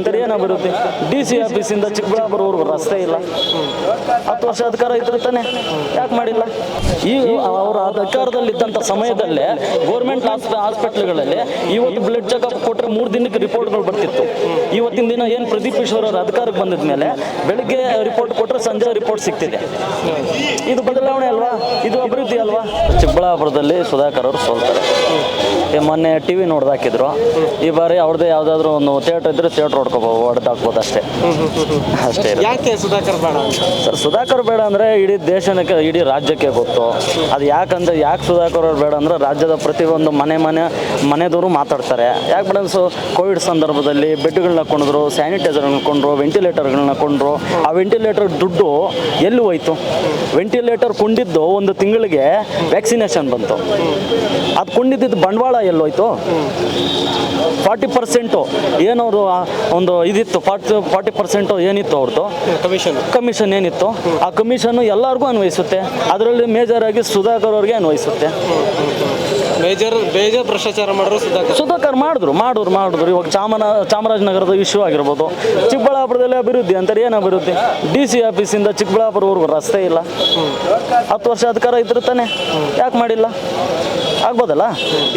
ಅಂತಾರೆ ಏನಾಗ್ಬಿಡುತ್ತೆ D C ಆಫೀಸಿಂದ ಚಿಕ್ಕಬಳ್ಳಾಪುರವರೆಗೂ ರಸ್ತೆ ಇಲ್ಲ. ಹತ್ತು ವರ್ಷ ಅಧಿಕಾರ ಇದ್ರೆ ತಾನೆ. ಯಾಕೆ ಮಾಡಿಲ್ಲ? ಈ ಅವರ ಅಧಿಕಾರದಲ್ಲಿದ್ದಂಥ ಸಮಯದಲ್ಲೇ ಗೌರ್ಮೆಂಟ್ ಹಾಸ್ಪಿಟ್ಲ್ಗಳಲ್ಲಿ ಇವತ್ತು ಬ್ಲಡ್ ಚೆಕಪ್ ಕೊಟ್ಟರೆ ಮೂರು ದಿನಕ್ಕೆ ರಿಪೋರ್ಟ್ಗಳು ಬರ್ತಿತ್ತು. ಇವತ್ತಿನ ದಿನ ಏನು ಪ್ರದೀಪ್ ಈಶ್ವರ್ ಅವರ ಅಧಿಕಾರಕ್ಕೆ ಬಂದಿದ ಮೇಲೆ ಬೆಳಿಗ್ಗೆ ರಿಪೋರ್ಟ್ ಕೊಟ್ಟರೆ ಸಂಜೆ ರಿಪೋರ್ಟ್ ಸಿಗ್ತಿದೆ. ಇದು ಬದಲಾವಣೆ ಅಲ್ವಾ? ಇದು ಅಭಿವೃದ್ಧಿ ಅಲ್ವಾ? ಚಿಕ್ಕಬಳ್ಳಾಪುರದಲ್ಲಿ ಸುಧಾಕರ್ ಅವರು ಸೋಲ್ತಾರೆ. ಮೊನ್ನೆ ಟಿ ವಿ ನೋಡ್ದಾಕಿದ್ರು ಈ ಬಾರಿ ಅವ್ರದ್ದು ಯಾವ್ದಾದ್ರು ಒಂದು ಥಿಯೇಟರ್ ಇದ್ರೆ ಥಿಯೇಟರ್ ಹೊಡ್ಕೋಬಹುದು ಹೊಡೆದಾಕ್ಬೋದು ಅಷ್ಟೇ. ಅಷ್ಟೇ. ಯಾಕೆ ಸುಧಾಕರ್ ಬೇಡ ಸರ್ ಸುಧಾಕರ್ ಬೇಡ ಅಂದ್ರೆ ಇಡೀ ದೇಶಕ್ಕೆ ಇಡೀ ರಾಜ್ಯಕ್ಕೆ ಗೊತ್ತು. ಅದು ಯಾಕಂದ್ರೆ ಯಾಕೆ ಸುಧಾಕರ್ ಅವ್ರು ಬೇಡ ಅಂದ್ರೆ ರಾಜ್ಯದ ಪ್ರತಿಯೊಂದು ಮನೆ ಮನೆ ಮನೆದವರು ಮಾತಾಡ್ತಾರೆ. ಯಾಕೆ ಬೇಡ ಸೊ ಕೋವಿಡ್ ಸಂದರ್ಭದಲ್ಲಿ ಬೆಡ್ಗಳನ್ನ ಕೊಂಡ್ರು ಸ್ಯಾನಿಟೈಸರ್ಗಳನ್ನ ಕೊಂಡ್ರು ವೆಂಟಿಲೇಟರ್ಗಳನ್ನ ಕೊಂಡ್ರು. ಆ ವೆಂಟಿಲೇಟರ್ ದುಡ್ಡು ಎಲ್ಲಿ ಹೋಯ್ತು? ವೆಂಟಿಲೇಟರ್ ಕೊಂಡಿದ್ದು ಒಂದು ತಿಂಗಳಿಗೆ ವ್ಯಾಕ್ಸಿನೇಷನ್ ಬಂತು. ಅದು ಕೊಂಡಿದ್ದು ಬಂಡವಾಳ ಎಲ್ಲೋಯ್ತು. ಫಾರ್ಟಿ ಪರ್ಸೆಂಟು ಏನವರು ಒಂದು ಇದಿತ್ತು ಫಾರ್ಟಿ ಫಾರ್ಟಿ ಪರ್ಸೆಂಟು ಏನಿತ್ತು ಅವ್ರದ್ದು ಕಮಿಷನ್. ಕಮಿಷನ್ ಏನಿತ್ತು? ಆ ಕಮಿಷನ್ ಎಲ್ಲರಿಗೂ ಅನ್ವಯಿಸುತ್ತೆ. ಅದರಲ್ಲಿ ಮೇಜರ್ ಆಗಿ ಸುಧಾಕರ್ ಅವ್ರಿಗೆ ಅನ್ವಯಿಸುತ್ತೆ. ಮೇಜರ್ ಭ್ರಷ್ಟಾಚಾರ ಮಾಡಿದ್ರು ಸುಧಾಕರ್. ಸುಧಾಕರ್ ಮಾಡಿದ್ರು ಮಾಡಿದ್ರು ಮಾಡಿದ್ರು. ಇವಾಗ ಚಾಮನ, ಚಾಮರಾಜನಗರದ ಇಶ್ಯೂ ಆಗಿರ್ಬೋದು. ಚಿಕ್ಕಬಳ್ಳಾಪುರದಲ್ಲಿ ಅಭಿವೃದ್ಧಿ ಅಂತಾರೆ, ಏನು ಅಭಿವೃದ್ಧಿ? ಡಿ ಸಿ ಆಫೀಸಿಂದ ಚಿಕ್ಕಬಳ್ಳಾಪುರವರೆಗೂ ರಸ್ತೆ ಇಲ್ಲ. ಹತ್ತು ವರ್ಷ ಅಧಿಕಾರ ಇದ್ರೆ ತಾನೆ. ಯಾಕೆ ಮಾಡಿಲ್ಲ? ಆಗ್ಬೋದಲ್ಲ?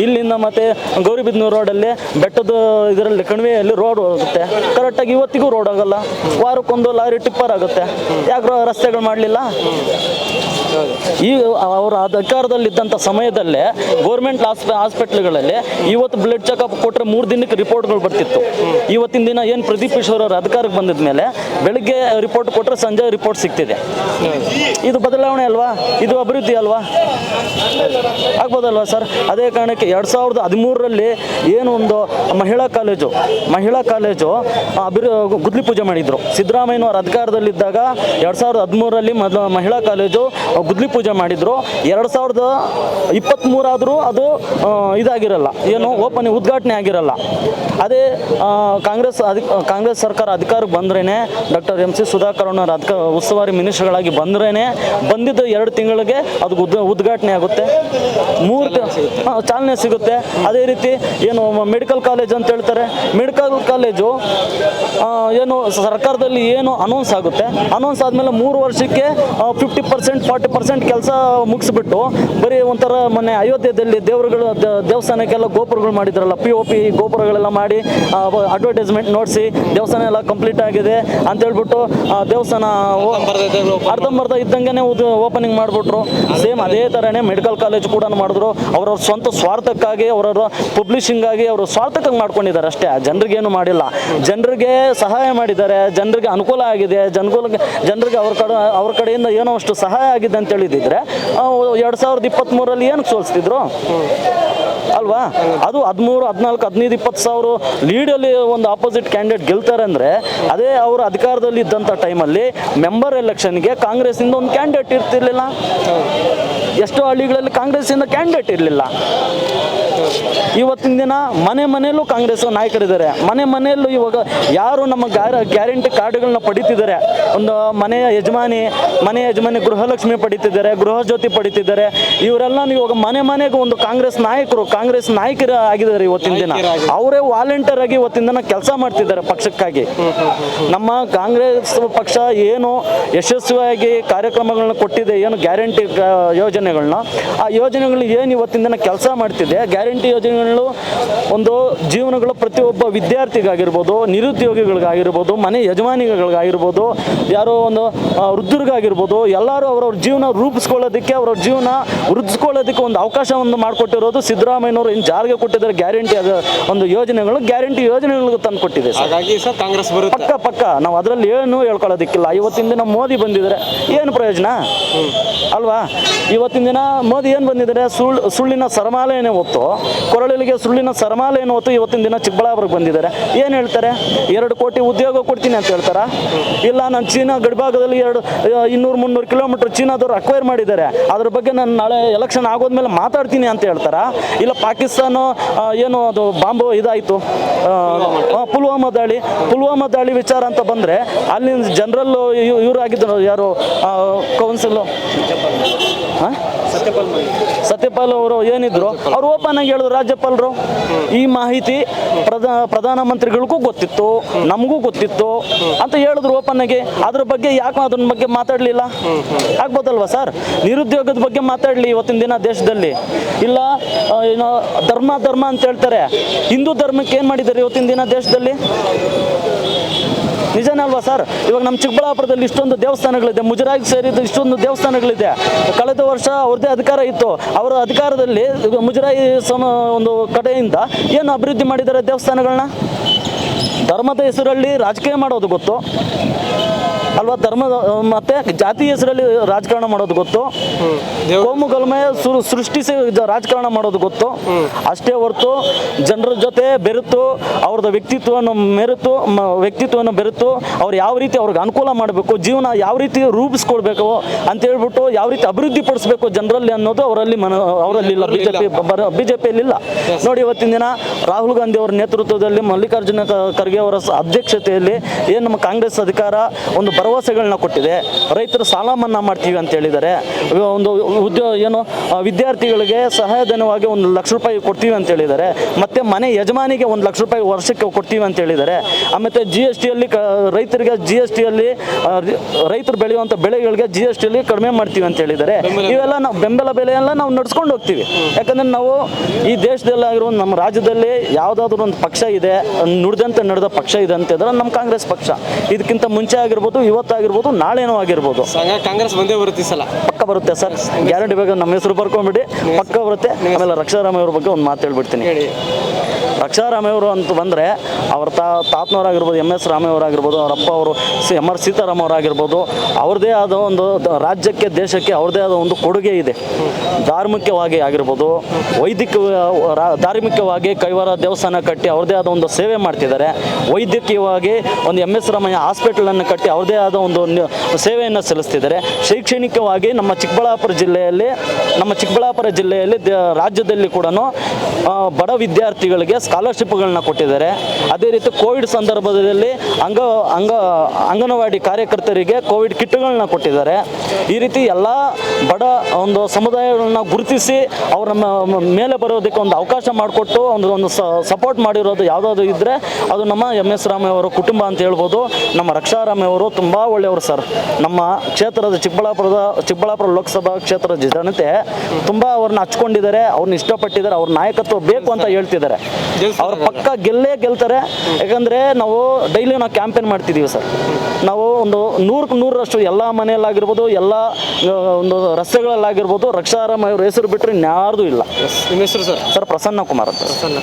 ಇಲ್ಲಿಂದ ಮತ್ತೆ ಗೌರಿಬಿದ್ನೂರು ರೋಡಲ್ಲಿ ಬೆಟ್ಟದ ಇದರಲ್ಲಿ ಕಣಿವೆಯಲ್ಲಿ ರೋಡ್ ಹೋಗುತ್ತೆ. ಕರೆಕ್ಟಾಗಿ ಇವತ್ತಿಗೂ ರೋಡ್ ಆಗಲ್ಲ. ವಾರಕ್ಕೊಂದು ಲಾರಿ ಟಿಪ್ಪರ್ ಆಗುತ್ತೆ. ಯಾಕೆ ರಸ್ತೆಗಳು ಮಾಡಲಿಲ್ಲ? ಈ ಅವರ ಅಧಿಕಾರದಲ್ಲಿದ್ದಂಥ ಸಮಯದಲ್ಲೇ ಗೌರ್ಮೆಂಟ್ ಹಾಸ್ಪಿಟ್ಲ್ಗಳಲ್ಲಿ ಇವತ್ತು ಬ್ಲಡ್ ಚೆಕಪ್ ಕೊಟ್ಟರೆ ಮೂರು ದಿನಕ್ಕೆ ರಿಪೋರ್ಟ್ಗಳು ಬರ್ತಿತ್ತು. ಇವತ್ತಿನ ದಿನ ಏನು ಪ್ರದೀಪ್ ಈಶ್ವರ್ ಅವರು ಅಧಿಕಾರಕ್ಕೆ ಬಂದಿದ ಮೇಲೆ ಬೆಳಗ್ಗೆ ರಿಪೋರ್ಟ್ ಕೊಟ್ಟರೆ ಸಂಜೆ ರಿಪೋರ್ಟ್ ಸಿಗ್ತಿದೆ. ಇದು ಬದಲಾವಣೆ ಅಲ್ವಾ? ಇದು ಅಭಿವೃದ್ಧಿ ಅಲ್ವಾ? ಆಗ್ಬೋದಲ್ವಾ ಸರ್? ಅದೇ ಕಾರಣಕ್ಕೆ ಎರಡು ಸಾವಿರದ ಹದಿಮೂರರಲ್ಲಿ ಏನು ಒಂದು ಮಹಿಳಾ ಕಾಲೇಜು ಮಹಿಳಾ ಕಾಲೇಜು ಅಭಿವೃ, ಗುದ್ಲಿ ಪೂಜೆ ಮಾಡಿದ್ರು. ಸಿದ್ಧರಾಮಯ್ಯನವರ ಅಧಿಕಾರದಲ್ಲಿದ್ದಾಗ ಎರಡು ಸಾವಿರದ ಹದಿಮೂರರಲ್ಲಿ ಮಹಿಳಾ ಕಾಲೇಜು ಗುದ್ಲಿ ಪೂಜೆ ಮಾಡಿದ್ರು. ಎರಡು ಸಾವಿರದ ಇಪ್ಪತ್ತ್ಮೂರಾದರೂ ಅದು ಇದಾಗಿರಲ್ಲ. ಏನು, ಓಪನ್, ಉದ್ಘಾಟನೆ ಆಗಿರಲ್ಲ. ಅದೇ ಕಾಂಗ್ರೆಸ್ ಅಧಿಕ ಕಾಂಗ್ರೆಸ್ ಸರ್ಕಾರ ಅಧಿಕಾರಕ್ಕೆ ಬಂದ್ರೇ ಡಾಕ್ಟರ್ ಎಂ ಸಿ ಸುಧಾಕರ್ ಅಧಿಕ, ಉಸ್ತುವಾರಿ ಮಿನಿಸ್ಟರ್ಗಳಾಗಿ ಬಂದ್ರೇ ಬಂದಿದ್ದ ಎರಡು ತಿಂಗಳಿಗೆ ಅದು ಉದ್ ಉದ್ಘಾಟನೆ ಆಗುತ್ತೆ. ಮೂರು ಚಾಲನೆ ಸಿಗುತ್ತೆ. ಅದೇ ರೀತಿ ಏನು ಮೆಡಿಕಲ್ ಕಾಲೇಜ್ ಅಂತ ಹೇಳ್ತಾರೆ. ಮೆಡಿಕಲ್ ಕಾಲೇಜು ಏನು ಸರ್ಕಾರದಲ್ಲಿ ಏನು ಅನೌನ್ಸ್ ಆಗುತ್ತೆ. ಅನೌನ್ಸ್ ಆದಮೇಲೆ ಮೂರು ವರ್ಷಕ್ಕೆ ಫಿಫ್ಟಿ ಪರ್ಸೆಂಟ್ ಫಾರ್ಟಿ ಪರ್ಸೆಂಟ್ ಕೆಲಸ ಮುಗಿಸ್ಬಿಟ್ಟು, ಬರೀ ಒಂಥರ ಮೊನ್ನೆ ಅಯೋಧ್ಯೆಯಲ್ಲಿ ದೇವರುಗಳು ದೇವಸ್ಥಾನಕ್ಕೆಲ್ಲ ಗೋಪುರಗಳು ಮಾಡಿದ್ರಲ್ಲ ಪಿ ಒ ಪಿ ಗೋಪುರಗಳೆಲ್ಲ ಮಾಡಿ ಅಡ್ವರ್ಟೈಸ್ಮೆಂಟ್ ನೋಡಿಸಿ, ದೇವಸ್ಥಾನ ಎಲ್ಲ ಕಂಪ್ಲೀಟ್ ಆಗಿದೆ ಅಂತ ಹೇಳ್ಬಿಟ್ಟು ದೇವಸ್ಥಾನ ಅರ್ಧಂಬರ್ಧ ಇದ್ದಂಗೆ ಓಪನಿಂಗ್ ಮಾಡಿಬಿಟ್ರು. ಸೇಮ್ ಅದೇ ಥರನೇ ಮೆಡಿಕಲ್ ಕಾಲೇಜ್ ಕೂಡ ಮಾಡಿದ್ರು. ಅವರವ್ರ ಸ್ವಂತ ಸ್ವಾರ್ಥಕ್ಕಾಗಿ ಅವರವರ ಪಬ್ಲಿಷಿಂಗಾಗಿ ಅವರು ಸ್ವಾರ್ಥಕ್ಕಾಗಿ ಮಾಡ್ಕೊಂಡಿದ್ದಾರೆ ಅಷ್ಟೇ. ಜನರಿಗೇನು ಮಾಡಿಲ್ಲ. ಜನರಿಗೆ ಸಹಾಯ ಮಾಡಿದ್ದಾರೆ. ಜನರಿಗೆ ಅನುಕೂಲ ಆಗಿದೆ. ಜನಗಳ ಜನರಿಗೆ ಅವ್ರ ಕಡೆ ಅವ್ರ ಕಡೆಯಿಂದ ಏನೋ ಅಷ್ಟು ಸಹಾಯ ಆಗಿದೆ ಅಂತ ಹೇಳಿದಿದ್ರೆ ಎರಡು ಸಾವಿರದ ಇಪ್ಪತ್ತ್ಮೂರಲ್ಲಿ ಏನಕ್ಕೆ ಸೋಲಿಸ್ತಿದ್ರು? ಅಲ್ವಾ? ಅದು ಹದಿಮೂರು ಹದಿನಾಲ್ಕು ಹದಿನೈದು ಇಪ್ಪತ್ತು ಸಾವಿರ ಲೀಡಲ್ಲಿ ಒಂದು ಆಪೋಸಿಟ್ ಕ್ಯಾಂಡಿಡೇಟ್ ಗೆಲ್ತಾರೆ ಅಂದರೆ ಅದೇ ಅವರು ಅಧಿಕಾರದಲ್ಲಿ ಇದ್ದಂಥ ಟೈಮಲ್ಲಿ ಮೆಂಬರ್ ಎಲೆಕ್ಷನ್ಗೆ ಕಾಂಗ್ರೆಸ್ಸಿಂದ ಒಂದು ಕ್ಯಾಂಡಿಡೇಟ್ ಇರ್ತಿರ್ಲಿಲ್ಲ. ಎಷ್ಟೋ ಹಳ್ಳಿಗಳಲ್ಲಿ ಕಾಂಗ್ರೆಸ್ಸಿಂದ ಕ್ಯಾಂಡಿಡೇಟ್ ಇರಲಿಲ್ಲ. ಇರಲಿಲ್ಲ ಇವತ್ತಿನ ದಿನ ಮನೆ ಮನೆಯಲ್ಲೂ ಕಾಂಗ್ರೆಸ್ ನಾಯಕರಿದ್ದಾರೆ. ಮನೆ ಮನೆಯಲ್ಲೂ ಇವಾಗ ಯಾರು ನಮ್ಮ ಗ್ಯಾರ ಗ್ಯಾರಂಟಿ ಕಾರ್ಡ್ಗಳನ್ನ ಪಡಿತಿದ್ದಾರೆ. ಒಂದು ಮನೆಯ ಯಜಮಾನಿ ಮನೆ ಯಜಮಾನಿ ಗೃಹಲಕ್ಷ್ಮಿ ಪಡಿತಿದ್ದಾರೆ ಗೃಹ ಜ್ಯೋತಿ ಪಡಿತಿದ್ದಾರೆ. ಇವರೆಲ್ಲ ಇವಾಗ ಮನೆ ಮನೆಗೆ ಒಂದು ಕಾಂಗ್ರೆಸ್ ನಾಯಕರು ಕಾಂಗ್ರೆಸ್ ನಾಯಕರ ಆಗಿದ್ದಾರೆ ಇವತ್ತಿನ ದಿನ. ಅವರೇ ವಾಲಂಟಿಯರ್ ಆಗಿ ಇವತ್ತಿನ ದಿನ ಕೆಲಸ ಮಾಡ್ತಿದ್ದಾರೆ ಪಕ್ಷಕ್ಕಾಗಿ. ನಮ್ಮ ಕಾಂಗ್ರೆಸ್ ಪಕ್ಷ ಏನು ಯಶಸ್ವಿಯಾಗಿ ಕಾರ್ಯಕ್ರಮಗಳನ್ನ ಕೊಟ್ಟಿದೆ ಏನು ಗ್ಯಾರಂಟಿ ಯೋಜನೆಗಳನ್ನ ಆ ಯೋಜನೆಗಳು ಏನು ಇವತ್ತಿನ ದಿನ ಕೆಲಸ ಮಾಡ್ತಿದೆ ಗ್ಯಾರಂಟಿ ಯೋಜನೆಗಳು ಒಂದು ಜೀವನಗಳು ಪ್ರತಿಯೊಬ್ಬ ವಿದ್ಯಾರ್ಥಿಗಾಗಿರ್ಬೋದು ನಿರುದ್ಯೋಗಿಗಳಿಗಾಗಿರ್ಬೋದು ಮನೆ ಯಜಮಾನಿಗಳಿಗಾಗಿರ್ಬೋದು ಯಾರೋ ಒಂದು ವೃದ್ಧರಿಗಾಗಿರ್ಬೋದು ಎಲ್ಲರೂ ಅವರವ್ರ ಜೀವನ ರೂಪಿಸ್ಕೊಳ್ಳೋದಕ್ಕೆ ಅವರವ್ರ ಜೀವನ ವೃದ್ಧಿಸ್ಕೊಳ್ಳೋದಕ್ಕೆ ಒಂದು ಅವಕಾಶವನ್ನು ಮಾಡಿಕೊಟ್ಟಿರೋದು ಸಿದ್ದರಾಮಯ್ಯನವರು. ಏನು ಜಾರಿಗೆ ಕೊಟ್ಟಿದ್ದಾರೆ ಗ್ಯಾರಂಟಿ ಅದು ಒಂದು ಯೋಜನೆಗಳು. ಗ್ಯಾರಂಟಿ ಯೋಜನೆಗಳಿಗೆ ತಂದು ಕೊಟ್ಟಿದೆ ಹಾಗಾಗಿ ಸರ್ ಕಾಂಗ್ರೆಸ್ ಬರುತ್ತೆ. ಪಕ್ಕ ಪಕ್ಕ. ನಾವು ಅದರಲ್ಲಿ ಏನು ಹೇಳ್ಕೊಳ್ಳೋದಕ್ಕಿಲ್ಲ. ಇವತ್ತಿನ ದಿನ ಮೋದಿ ಬಂದಿದ್ದಾರೆ. ಏನು ಪ್ರಯೋಜನ? ಅಲ್ವಾ? ಇವತ್ತಿನ ದಿನ ಮೋದಿ ಏನು ಬಂದಿದ್ದಾರೆ? ಸುಳ್ಳು ಸುಳ್ಳಿನ ಸರಮಾಲೆಯೇ ಹೊತ್ತು ಕೊರಳಿಗೆ ಸುಳ್ಳಿನ ಏನು ಹೊತ್ತು ಇವತ್ತಿನ ದಿನ ಚಿಕ್ಕಬಳ್ಳಾಪುರಕ್ಕೆ ಬಂದಿದ್ದಾರೆ. ಏನು ಹೇಳ್ತಾರೆ? ಎರಡು ಕೋಟಿ ಉದ್ಯೋಗ ಕೊಡ್ತೀನಿ ಅಂತ ಹೇಳ್ತಾರ? ಇಲ್ಲ, ನಾನು ಚೀನಾ ಗಡಿಭಾಗದಲ್ಲಿ ಎರಡು ಇನ್ನೂರು ಮುನ್ನೂರು ಕಿಲೋಮೀಟರ್ ಚೀನಾದವ್ರು ಅಕ್ವೈರ್ ಮಾಡಿದ್ದಾರೆ. ಅದ್ರ ಬಗ್ಗೆ ನಾನು ನಾಳೆ ಎಲೆಕ್ಷನ್ ಆಗೋದ್ಮೇಲೆ ಮಾತಾಡ್ತೀನಿ ಅಂತ ಹೇಳ್ತಾರ? ಇಲ್ಲ, ಪಾಕಿಸ್ತಾನ ಏನು ಅದು ಬಾಂಬು ಇದಾಯಿತು. ಪುಲ್ವಾಮಾ ದಾಳಿ. ಪುಲ್ವಾಮಾ ದಾಳಿ ವಿಚಾರ ಅಂತ ಬಂದರೆ ಅಲ್ಲಿನ ಜನರಲ್ ಇವರು ಆಗಿದ್ದರು ಯಾರು? ಕೌನ್ಸಿಲ್. ಸತ್ಯಪಾಲ್ ಅವರು ಏನಿದ್ರು? ಅವ್ರು ಓಪನ್ ಆಗಿ ಹೇಳಿದ್ರು ರಾಜ್ಯಪಾಲರು? ಈ ಮಾಹಿತಿ ಪ್ರಧಾ, ಪ್ರಧಾನಮಂತ್ರಿಗಳಿಗೂ ಗೊತ್ತಿತ್ತು, ನಮಗೂ ಗೊತ್ತಿತ್ತು ಅಂತ ಹೇಳಿದ್ರು ಓಪನ್ ಆಗಿ ಅದ್ರ ಬಗ್ಗೆ ಯಾಕೆ ಅದ್ರ ಬಗ್ಗೆ ಮಾತಾಡಲಿಲ್ಲ? ಆಗ್ಬೋದಲ್ವಾ ಸರ್? ನಿರುದ್ಯೋಗದ ಬಗ್ಗೆ ಮಾತಾಡಲಿ ಇವತ್ತಿನ ದಿನ ದೇಶದಲ್ಲಿ. ಇಲ್ಲ ಏನೋ ಧರ್ಮ ಧರ್ಮ ಅಂತ ಹೇಳ್ತಾರೆ. ಹಿಂದೂ ಧರ್ಮಕ್ಕೆ ಏನು ಮಾಡಿದ್ದಾರೆ ಇವತ್ತಿನ ದಿನ ದೇಶದಲ್ಲಿ? ನಿಜನೇ ಅಲ್ವಾ ಸರ್? ಇವಾಗ ನಮ್ಮ ಚಿಕ್ಕಬಳ್ಳಾಪುರದಲ್ಲಿ ಇಷ್ಟೊಂದು ದೇವಸ್ಥಾನಗಳಿದೆ, ಮುಜರಾಯಿಗೆ ಸೇರಿದ ಇಷ್ಟೊಂದು ದೇವಸ್ಥಾನಗಳಿದೆ. ಕಳೆದ ವರ್ಷ ಅವ್ರದ್ದೇ ಅಧಿಕಾರ ಇತ್ತು. ಅವರ ಅಧಿಕಾರದಲ್ಲಿ ಮುಜರಾಯಿ ಸಮ ಒಂದು ಕಡೆಯಿಂದ ಏನು ಅಭಿವೃದ್ಧಿ ಮಾಡಿದ್ದಾರೆ ದೇವಸ್ಥಾನಗಳನ್ನ? ಧರ್ಮದ ಹೆಸರಲ್ಲಿ ರಾಜಕೀಯ ಮಾಡೋದು ಗೊತ್ತು. ಅಲ್ವಾ ಧರ್ಮದ ಮತ್ತೆ ಜಾತಿ ಹೆಸರಲ್ಲಿ ರಾಜಕಾರಣ ಮಾಡೋದು ಗೊತ್ತು. ಕೋಮು ಗಲಮೆ ಸೃ- ಸೃಷ್ಟಿಸಿ ರಾಜಕಾರಣ ಮಾಡೋದು ಗೊತ್ತು. ಅಷ್ಟೇ ಹೊರತು ಜನರ ಜೊತೆ ಬೆರೆತು ಅವ್ರದ್ದು ವ್ಯಕ್ತಿತ್ವವನ್ನು ಮೆರೆತು ವ್ಯಕ್ತಿತ್ವವನ್ನು ಬೆರೆತು ಅವ್ರು ಯಾವ ರೀತಿ ಅವ್ರಿಗೆ ಅನುಕೂಲ ಮಾಡಬೇಕು ಜೀವನ ಯಾವ ರೀತಿ ರೂಪಿಸ್ಕೊಡ್ಬೇಕು ಅಂತ ಹೇಳ್ಬಿಟ್ಟು ಯಾವ ರೀತಿ ಅಭಿವೃದ್ಧಿ ಪಡಿಸ್ಬೇಕು ಜನರಲ್ಲಿ ಅನ್ನೋದು ಅವರಲ್ಲಿ ಮನ ಅವರಲ್ಲಿ ಇಲ್ಲ. ಬಿಜೆಪಿ ಬಿಜೆಪಿಯಲ್ಲಿ ಇಲ್ಲ. ನೋಡಿ ಇವತ್ತಿನ ದಿನ ರಾಹುಲ್ ಗಾಂಧಿ ಅವರ ನೇತೃತ್ವದಲ್ಲಿ ಮಲ್ಲಿಕಾರ್ಜುನ ಖರ್ಗೆ ಅವರ ಅಧ್ಯಕ್ಷತೆಯಲ್ಲಿ ಏನು ನಮ್ಮ ಕಾಂಗ್ರೆಸ್ ಅಧಿಕಾರ ಒಂದು ಭರವಸೆಗಳನ್ನ ಕೊಟ್ಟಿದೆ. ರೈತರು ಸಾಲ ಮನ್ನಾ ಮಾಡ್ತೀವಿ ಅಂತ ಹೇಳಿದ್ದಾರೆ. ಒಂದು ಉದ್ಯೋಗ ಏನು ವಿದ್ಯಾರ್ಥಿಗಳಿಗೆ ಸಹಾಯಧನವಾಗಿ ಒಂದು ಲಕ್ಷ ರೂಪಾಯಿ ಕೊಡ್ತೀವಿ ಅಂತ ಹೇಳಿದ್ದಾರೆ. ಮತ್ತೆ ಮನೆ ಯಜಮಾನಿಗೆ ಒಂದು ಲಕ್ಷ ರೂಪಾಯಿ ವರ್ಷಕ್ಕೆ ಕೊಡ್ತೀವಿ ಅಂತ ಹೇಳಿದ್ದಾರೆ. ಆಮೇಲೆ ಜಿ ಎಸ್ ಟಿಯಲ್ಲಿ ಕ ರೈತರಿಗೆ ಜಿ ಎಸ್ ಟಿಯಲ್ಲಿ ರೈತರು ಬೆಳೆಯುವಂಥ ಬೆಳೆಗಳಿಗೆ ಜಿ ಎಸ್ ಟಿಯಲ್ಲಿ ಕಡಿಮೆ ಮಾಡ್ತೀವಿ ಅಂತ ಹೇಳಿದ್ದಾರೆ. ಇವೆಲ್ಲ ನಾವು ಬೆಂಬಲ ಬೆಲೆಯೆಲ್ಲ ಎಲ್ಲ ನಾವು ನಡ್ಸ್ಕೊಂಡು ಹೋಗ್ತೀವಿ. ಯಾಕಂದರೆ ನಾವು ಈ ದೇಶದಲ್ಲಾಗಿರೋ ನಮ್ಮ ರಾಜ್ಯದಲ್ಲಿ ಯಾವುದಾದ್ರೂ ಒಂದು ಪಕ್ಷ ಇದೆ ನುಡಿದಂತೆ ನಡೆದ ಪಕ್ಷ ಇದೆ ಅಂತಿದ್ರೆ ನಮ್ಮ ಕಾಂಗ್ರೆಸ್ ಪಕ್ಷ. ಇದಕ್ಕಿಂತ ಮುಂಚೆ ಆಗಿರ್ಬೋದು ಇವತ್ತಾಗಿರ್ಬೋದು ನಾಳೆನೂ ಆಗಿರ್ಬೋದು. ಕಾಂಗ್ರೆಸ್ ಬಂದೇ ಬರುತ್ತೆ ಸಲ. ಪಕ್ಕ ಬರುತ್ತೆ ಸರ್. ಗ್ಯಾರಂಟಿ ಬೇಕು ನಮ್ಮ ಹೆಸರು ಬರ್ಕೊಂಬಿಡಿ. ಪಕ್ಕ ಬರುತ್ತೆ. ಆಮೇಲೆ ರಕ್ಷಾರಾಮ್ ಅವ್ರ ಬಗ್ಗೆ ಒಂದು ಮಾತು ಹೇಳ್ಬಿಡ್ತೀನಿ. ಹೇಳಿ ರಕ್ಷಾರಾಮಯ್ಯವರು ಅಂತ ಬಂದರೆ ಅವ್ರ ತಾ ತಾತನವರಾಗಿರ್ಬೋದು ಎಂ ಎಸ್ ರಾಮಯ್ಯವರಾಗಿರ್ಬೋದು ಅವ್ರ ಅಪ್ಪ ಅವರು ಸಿ ಎಂ ಆರ್ ಸೀತಾರಾಮ್ ಅವರಾಗಿರ್ಬೋದು ಅವ್ರದ್ದೇ ಆದ ಒಂದು ರಾಜ್ಯಕ್ಕೆ, ದೇಶಕ್ಕೆ ಅವ್ರದೇ ಆದ ಒಂದು ಕೊಡುಗೆ ಇದೆ. ಧಾರ್ಮಿಕವಾಗಿ ಆಗಿರ್ಬೋದು, ವೈದಿಕ ಧಾರ್ಮಿಕವಾಗಿ ಕೈವಾರ ದೇವಸ್ಥಾನ ಕಟ್ಟಿ ಅವ್ರದ್ದೇ ಆದ ಒಂದು ಸೇವೆ ಮಾಡ್ತಿದ್ದಾರೆ. ವೈದ್ಯಕೀಯವಾಗಿ ಒಂದು ಎಂ ಎಸ್ ರಾಮಯ್ಯ ಹಾಸ್ಪಿಟಲನ್ನು ಕಟ್ಟಿ ಅವ್ರದೇ ಆದ ಒಂದು ಸೇವೆಯನ್ನು ಸಲ್ಲಿಸ್ತಿದ್ದಾರೆ. ಶೈಕ್ಷಣಿಕವಾಗಿ ನಮ್ಮ ಚಿಕ್ಕಬಳ್ಳಾಪುರ ಜಿಲ್ಲೆಯಲ್ಲಿ, ನಮ್ಮ ಚಿಕ್ಕಬಳ್ಳಾಪುರ ಜಿಲ್ಲೆಯಲ್ಲಿ ರಾಜ್ಯದಲ್ಲಿ ಕೂಡ ಬಡ ವಿದ್ಯಾರ್ಥಿಗಳಿಗೆ ಸ್ಕಾಲರ್ಶಿಪ್ಗಳನ್ನ ಕೊಟ್ಟಿದ್ದಾರೆ. ಅದೇ ರೀತಿ ಕೋವಿಡ್ ಸಂದರ್ಭದಲ್ಲಿ ಅಂಗ ಅಂಗ, ಅಂಗನವಾಡಿ ಕಾರ್ಯಕರ್ತರಿಗೆ ಕೋವಿಡ್ ಕಿಟ್ಗಳನ್ನ ಕೊಟ್ಟಿದ್ದಾರೆ. ಈ ರೀತಿ ಎಲ್ಲ ಬಡ ಒಂದು ಸಮುದಾಯಗಳನ್ನ ಗುರುತಿಸಿ ಅವರ ಮೇಲೆ ಬರೋದಕ್ಕೆ ಒಂದು ಅವಕಾಶ ಮಾಡಿಕೊಟ್ಟು ಒಂದು ಒಂದು ಸಪೋರ್ಟ್ ಮಾಡಿರೋದು ಯಾವುದಾದ್ರು ಇದ್ದರೆ ಅದು ನಮ್ಮ ಎಂ ಎಸ್ ರಾಮಯ್ಯ ಅವರ ಕುಟುಂಬ ಅಂತ ಹೇಳ್ಬೋದು. ನಮ್ಮ ರಕ್ಷಾರಾಮಯ್ಯ ಅವರು ತುಂಬ ಒಳ್ಳೆಯವರು ಸರ್. ನಮ್ಮ ಕ್ಷೇತ್ರದ ಚಿಕ್ಕಬಳ್ಳಾಪುರದ, ಚಿಕ್ಕಬಳ್ಳಾಪುರ ಲೋಕಸಭಾ ಕ್ಷೇತ್ರದ ಜನತೆ ತುಂಬ ಅವ್ರನ್ನ ಹಚ್ಕೊಂಡಿದ್ದಾರೆ. ಅವ್ರನ್ನ ಇಷ್ಟಪಟ್ಟಿದ್ದಾರೆ. ಅವ್ರ ನಾಯಕತ್ವ ಬೇಕು ಅಂತ ಹೇಳ್ತಿದ್ದಾರೆ. ಅವ್ರ ಪಕ್ಕ ಗೆಲ್ಲೇ ಗೆಲ್ತಾರೆ. ಯಾಕಂದ್ರೆ ನಾವು ಡೈಲಿ ನಾವು ಕ್ಯಾಂಪೇನ್ ಮಾಡ್ತಿದ್ದೀವಿ ಸರ್ ನಾವು ಒಂದು ನೂರಕ್ಕೆ ನೂರರಷ್ಟು ಎಲ್ಲ ಮನೆಯಲ್ಲಾಗಿರ್ಬೋದು ಎಲ್ಲ ಒಂದು ರಸ್ತೆಗಳಲ್ಲಾಗಿರ್ಬೋದು ರಕ್ಷಾರಾಮ ಅವ್ರ ಹೆಸರು ಬಿಟ್ಟರೆ ಇನ್ಯಾರ್ದು ಇಲ್ಲ. ನಿಮ್ಮ ಹೆಸರು ಸರ್ ಸರ್ ಪ್ರಸನ್ನ ಕುಮಾರ್ ಅಂತ. ಸಣ್ಣ